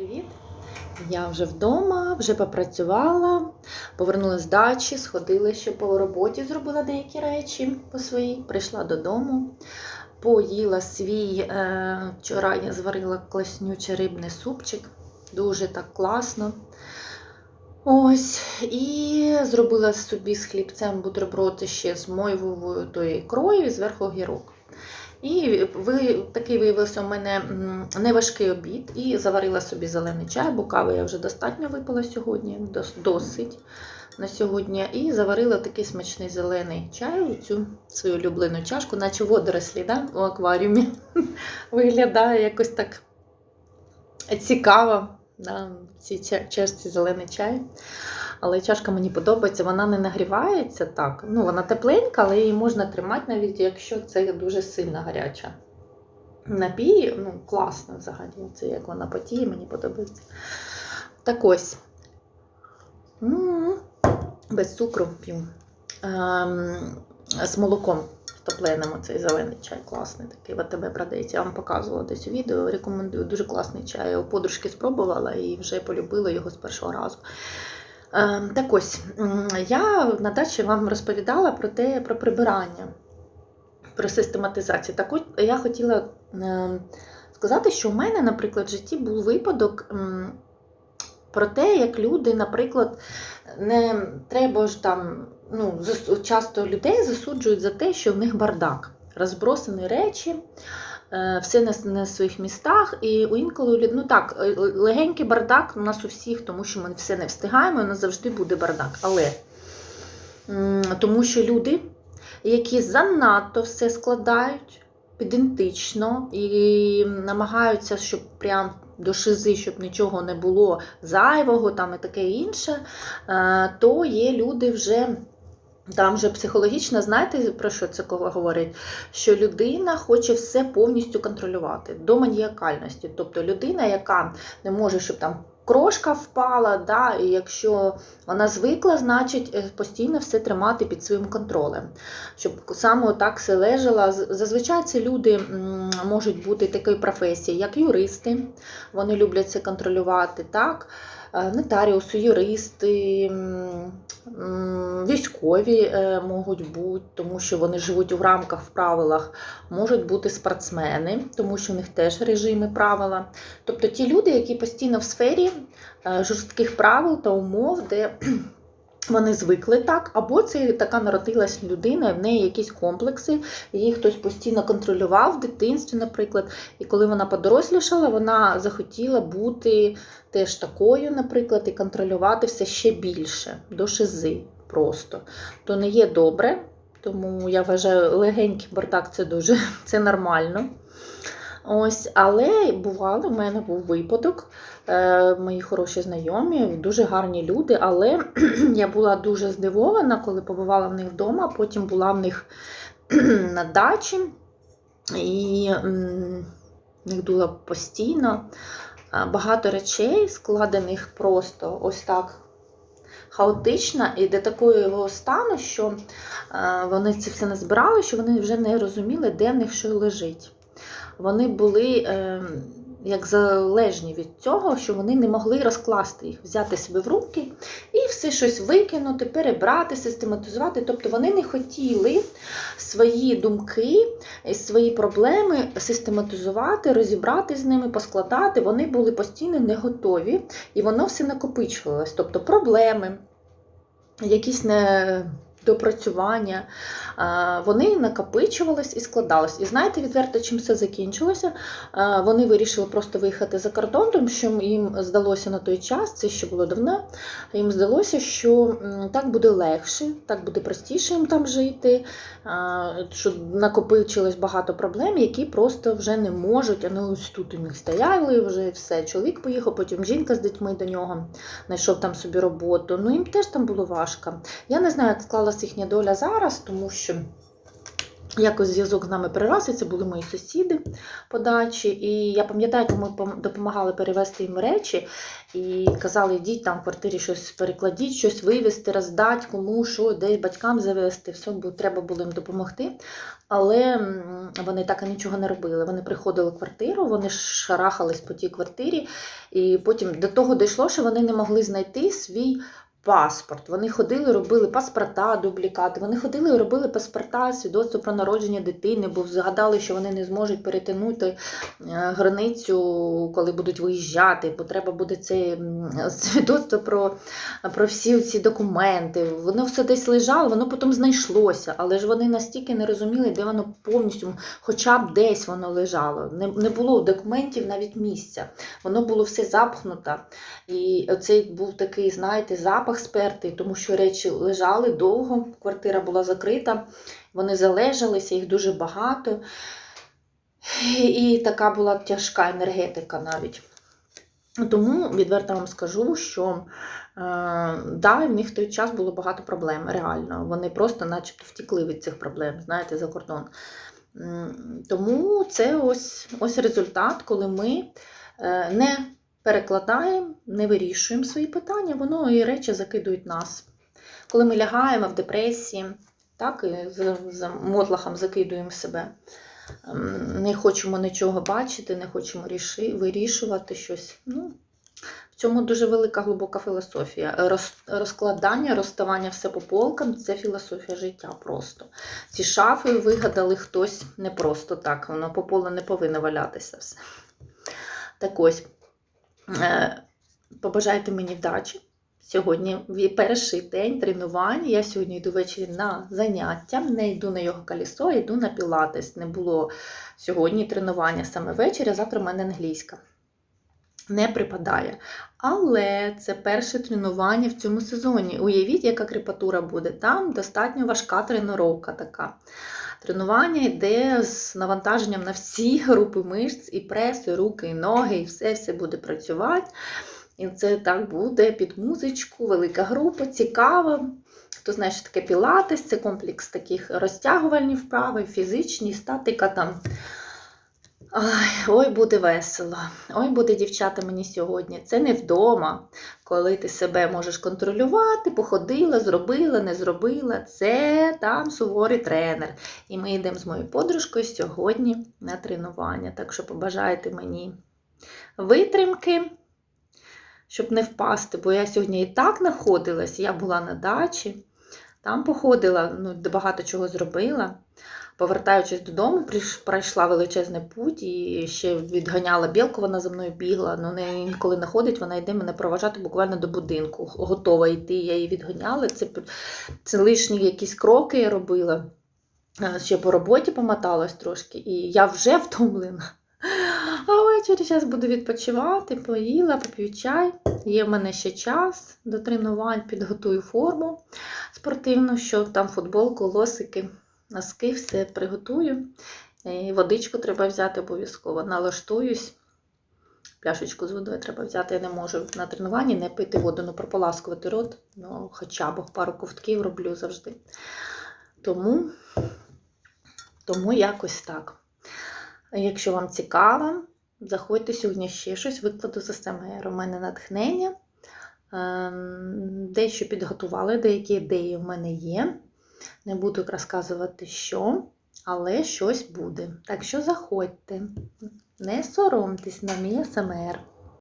Привіт! Я вже вдома, вже попрацювала, повернулася з дачі, сходила ще по роботі, зробила деякі речі по своїй, прийшла додому, поїла свій. Е, вчора я зварила класнючий рибний супчик, дуже так класно. Ось, і зробила собі з хлібцем бутерброди ще з мойвовою тою ікрою і зверху огірок. І такий виявився у мене неважкий обід. І заварила собі зелений чай, бо кави я вже достатньо випила сьогодні, досить на сьогодні. І заварила такий смачний зелений чай у цю свою улюблену чашку, наче водорослі да, у акваріумі. Виглядає якось так цікаво. Да, в цій чашці зелений чай. Але чашка мені подобається, вона не нагрівається так. Ну, вона тепленька, але її можна тримати, навіть якщо це дуже сильно гаряча. Напій, ну, класно взагалі. Це як вона потіє, мені подобається. Так ось. М, Без цукру п'ю. Ем, з молоком топленим цей зелений чай класний такий. В АТБ продається. Я вам показувала десь у відео. Рекомендую. Дуже класний чай. Я у подружки спробувала і вже полюбила його з першого разу. Ем, Так ось, я на дачі вам розповідала про те, про прибирання, про систематизацію. Так от я хотіла ем, сказати, що у мене, наприклад, в житті був випадок про те, як люди, наприклад, не треба ж там, ну, часто людей засуджують за те, що в них бардак, розбросані речі. Е, Все на, своїх містах, і у інколи ну так, е, легенький бардак у нас у всіх, тому що ми все не встигаємо, у нас завжди буде бардак. Але тому що люди, які занадто все складають ідентично і намагаються, щоб прям до шизи, щоб нічого не було зайвого там і таке інше, е, то є люди вже. Там же психологічно, знаєте, про що це коли говорить? Що людина хоче все повністю контролювати до маніакальності. Тобто людина, яка не може, щоб там крошка впала, да, і якщо вона звикла, значить е, постійно все тримати під своїм контролем. Щоб саме так все лежало. Зазвичай це люди можуть бути такої професії, як юристи, вони люблять це контролювати, так? Е, Нотаріуси, юристи, військові е, можуть бути, тому що вони живуть у рамках в правилах, можуть бути спортсмени, тому що в них теж режими правила. Тобто ті люди, які постійно в сфері е, жорстких правил та умов, де вони звикли так, або це така народилась людина, і в неї якісь комплекси, її хтось постійно контролював в дитинстві, наприклад. І коли вона подорослішала, вона захотіла бути теж такою, наприклад, і контролювати все ще більше, до шизи просто. То не є добре, тому я вважаю, легенький бардак це дуже це нормально. Ось, але бувало, в мене був випадок. Е, мої хороші знайомі, дуже гарні люди, але я була дуже здивована, коли побувала в них вдома, потім була в них на дачі, і в них було постійно багато речей, складених просто ось так хаотично, і до такого стану, що е, вони це все назбирали, що вони вже не розуміли, де в них що лежить. Вони були е, як залежні від цього, що вони не могли розкласти їх, взяти себе в руки і все щось викинути, перебрати, систематизувати. Тобто вони не хотіли свої думки, свої проблеми систематизувати, розібрати з ними, поскладати. Вони були постійно не готові, і воно все накопичувалось. Тобто проблеми, якісь недопрацювання, а, вони накопичувались і складались. І знаєте, відверто, чим все закінчилося? Вони вирішили просто виїхати за кордон, тому що їм здалося на той час, це ще було давно. Їм здалося, що так буде легше, так буде простіше їм там жити, а, що накопичилось багато проблем, які просто вже не можуть. Вони ось тут у них стояли, вже все. Чоловік поїхав, потім жінка з дітьми до нього знайшов там собі роботу. Ну їм теж там було важко. Я не знаю, як склалася їхня доля зараз, тому що Якось зв'язок з нами перерався, це були мої сусіди по дачі. І я пам'ятаю, як ми допомагали перевезти їм речі і казали, йдіть там в квартирі щось перекладіть, щось вивезти, роздати, кому, що, де батькам завести. Все, бо треба було їм допомогти. Але вони так і нічого не робили. Вони приходили в квартиру, вони шарахались по тій квартирі, і потім до того дійшло, що вони не могли знайти свій паспорт. Вони ходили, робили паспорта, дублікати. Вони ходили робили паспорта, свідоцтво про народження дитини, бо згадали, що вони не зможуть перетинути е, границю, коли будуть виїжджати, бо треба буде це свідоцтво про, про всі ці документи. Воно все десь лежало, воно потім знайшлося, але ж вони настільки не розуміли, де воно повністю, хоча б десь воно лежало. Не, не було документів навіть місця. Воно було все запхнуто. І оцей був такий, знаєте, запах спертий, тому що речі лежали довго, квартира була закрита, вони залежалися, їх дуже багато. І така була тяжка енергетика навіть. Тому відверто вам скажу, що е, да, в них в той час було багато проблем, реально. Вони просто начебто втікли від цих проблем, знаєте, за кордон. Тому це ось, ось результат, коли ми е, не перекладаємо, не вирішуємо свої питання, воно і речі закидують нас. Коли ми лягаємо в депресії, так, і з, з мотлахом закидуємо себе. Ем, Не хочемо нічого бачити, не хочемо ріши, вирішувати щось. Ну, в цьому дуже велика глибока філософія. Роз, розкладання, розставання все по полкам це філософія життя просто. Ці шафи вигадали хтось не просто так, воно по полу не повинно валятися все. Так ось, побажайте мені вдачі. Сьогодні перший день тренувань. Я сьогодні йду ввечері на заняття, не йду на його колесо, а йду на пілатес. Не було сьогодні тренування саме ввечері, а завтра в мене англійська. Не припадає. Але це перше тренування в цьому сезоні. Уявіть, яка крепатура буде. Там достатньо важка тренування така. Тренування йде з навантаженням на всі групи мишць, і прес, і руки, і ноги, і все, все буде працювати. І це так буде під музичку, велика група, цікава. Хто знає, що таке пілатес, це комплекс таких розтягувальні вправи, фізичні, статика там. Ай, ой, буде весело. Ой, буде дівчата мені сьогодні. Це не вдома, коли ти себе можеш контролювати, походила, зробила, не зробила. Це там суворий тренер. І ми йдемо з моєю подружкою сьогодні на тренування. Так що побажайте мені витримки щоб не впасти, бо я сьогодні і так знаходилась, я була на дачі, там походила, ну, багато чого зробила. Повертаючись додому, пройшла величезний путь і ще відганяла білку, вона за мною бігла. Ну, не інколи не ходить, вона йде мене проважати буквально до будинку. Готова йти, я її відганяла. Це, це лишні якісь кроки я робила. Е, Ще по роботі помоталась трошки, і я вже втомлена. Ввечері зараз буду відпочивати, поїла, поп'ю чай. Є в мене ще час до тренувань, підготую форму спортивну, що там футболку, лосики, носки, все приготую. Водичку треба взяти обов'язково. Налаштуюсь. Пляшечку з водою треба взяти. Я не можу на тренуванні не пити воду, ну прополаскувати рот, ну, хоча б пару ковтків роблю завжди. Тому, тому якось так. Якщо вам цікаво, заходьте сьогодні ще щось, викладу за. У мене натхнення. Ем, Дещо підготували, деякі ідеї в мене є. Не буду розказувати, що, але щось буде. Так що заходьте, не соромтесь на мій СМР.